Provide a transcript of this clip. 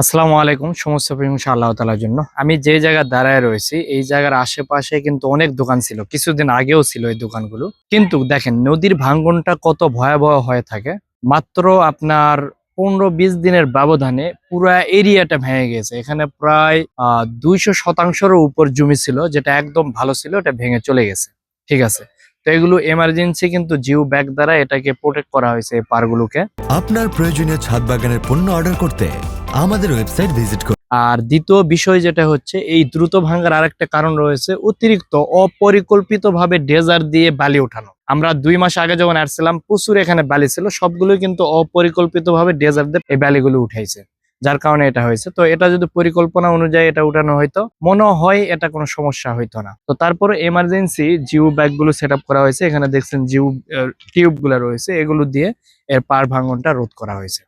আসসালামু আলাইকুম, সমস্ত প্রশংসা আল্লাহ তালার জন্য। আমি যে জায়গায় দাঁড়ায় রয়েছি, এই জায়গার আশেপাশে কিন্তু অনেক দোকান ছিল, কিছুদিন আগেও ছিল এই দোকানগুলো। কিন্তু দেখেন, নদীর ভাঙ্গনটা কত ভয়াবহ হয়ে থাকে। মাত্র আপনার পনেরো বিশ দিনের ব্যবধানে পুরো এরিয়াটা ভেঙে গেছে। এখানে প্রায় দুইশো শতাংশেরও উপর জমি ছিল, যেটা একদম ভালো ছিল এটা ভেঙে চলে গেছে। ঠিক আছে? তো এগুলো কিন্তু জিও ব্যাগ দ্বারা এটাকে প্রোটেক্ট করা হয়েছে এই আপনার প্রয়োজনীয় ছাদ বাগানের পণ্য অর্ডার করতে আমাদের ওয়েবসাইট ভিজিট করুন। আর দ্বিতীয় বিষয় যেটা হচ্ছে, এই দ্রুত ভাঙার আরেকটা কারণ রয়েছে অতিরিক্ত, অপরিকল্পিতভাবে ডেজার দিয়ে বালি ওঠানো। আমরা দুই মাস আগে যখন আসছিলাম, প্রচুর এখানে বালি ছিল সবগুলো কিন্তু অপরিকল্পিতভাবে ডেজার দিয়ে এই বালিগুলো উঠাইছে। যার কারণে এটা হয়েছে। তো এটা যদি পরিকল্পনা অনুযায়ী এটা উঠানো হয়তো, মনে হয় এটা কোনো সমস্যা হইতো না। তো তারপরে এমার্জেন্সি জিও ব্যাগগুলো সেট করা হয়েছে। এখানে দেখছেন জিও টিউবগুলো রয়েছে। এগুলো দিয়ে এর পার ভাঙনটা রোধ করা হয়েছে।